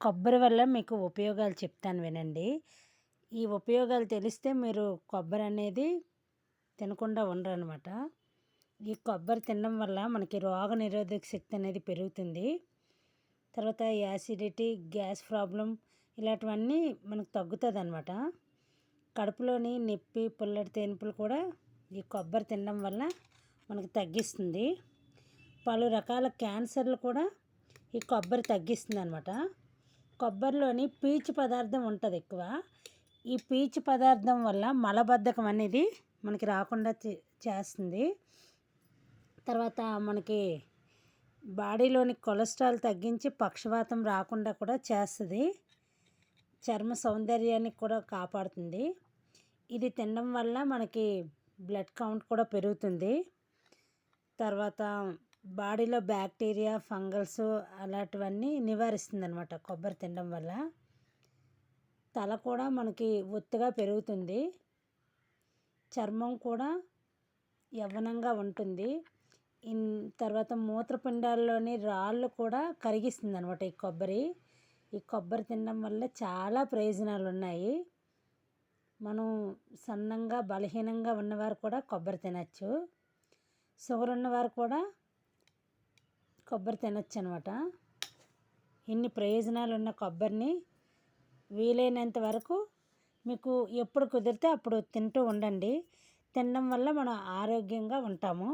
కొబ్బరి వల్ల మీకు ఉపయోగాలు చెప్తాను వినండి. ఈ ఉపయోగాలు తెలిస్తే మీరు కొబ్బరి అనేది తినకుండా ఉండరు అనమాట ఈ కొబ్బరి తినడం వల్ల మనకి రోగ నిరోధక శక్తి అనేది పెరుగుతుంది. తర్వాత యాసిడిటీ గ్యాస్ ప్రాబ్లం ఇలాంటివన్నీ మనకు తగ్గుతుంది అనమాట కడుపులోని నొప్పి పుల్లటి తేనుపులు కూడా ఈ కొబ్బరి తినడం వల్ల మనకు తగ్గిస్తుంది. పలు రకాల క్యాన్సర్లు కూడా ఈ కొబ్బరి తగ్గిస్తుంది అనమాట కొబ్బరిలోని పీచు పదార్థం ఉంటుంది ఎక్కువ. ఈ పీచు పదార్థం వల్ల మలబద్ధకం అనేది మనకి రాకుండా చేస్తుంది. తర్వాత మనకి బాడీలోని కొలెస్ట్రాల్ తగ్గించి పక్షవాతం రాకుండా కూడా చేస్తుంది. చర్మ సౌందర్యాన్ని కూడా కాపాడుతుంది. ఇది తినడం వల్ల మనకి బ్లడ్ కౌంట్ కూడా పెరుగుతుంది. తర్వాత బాడీలో బ్యాక్టీరియా ఫంగల్స్ అలాంటివన్నీ నివారిస్తుంది అనమాట కొబ్బరి తినడం వల్ల. తల కూడా మనకి ఒత్తుగా పెరుగుతుంది. చర్మం కూడా యవ్వనంగా ఉంటుంది. ఇన్ తర్వాత మూత్రపిండాల్లోని రాళ్ళు కూడా కరిగిస్తుంది అనమాట ఈ కొబ్బరి. ఈ కొబ్బరి తినడం వల్ల చాలా ప్రయోజనాలు ఉన్నాయి మనం సన్నంగా బలహీనంగా ఉన్నవారు కూడా కొబ్బరి తినచ్చు. షుగర్ ఉన్నవారు కూడా కొబ్బరి తినచ్చు అనమాట ఇన్ని ప్రయోజనాలు ఉన్న కొబ్బరిని వీలైనంత వరకు మీకు ఎప్పుడు కుదిరితే అప్పుడు తింటూ ఉండండి. తినడం వల్ల మనం ఆరోగ్యంగా ఉంటాము.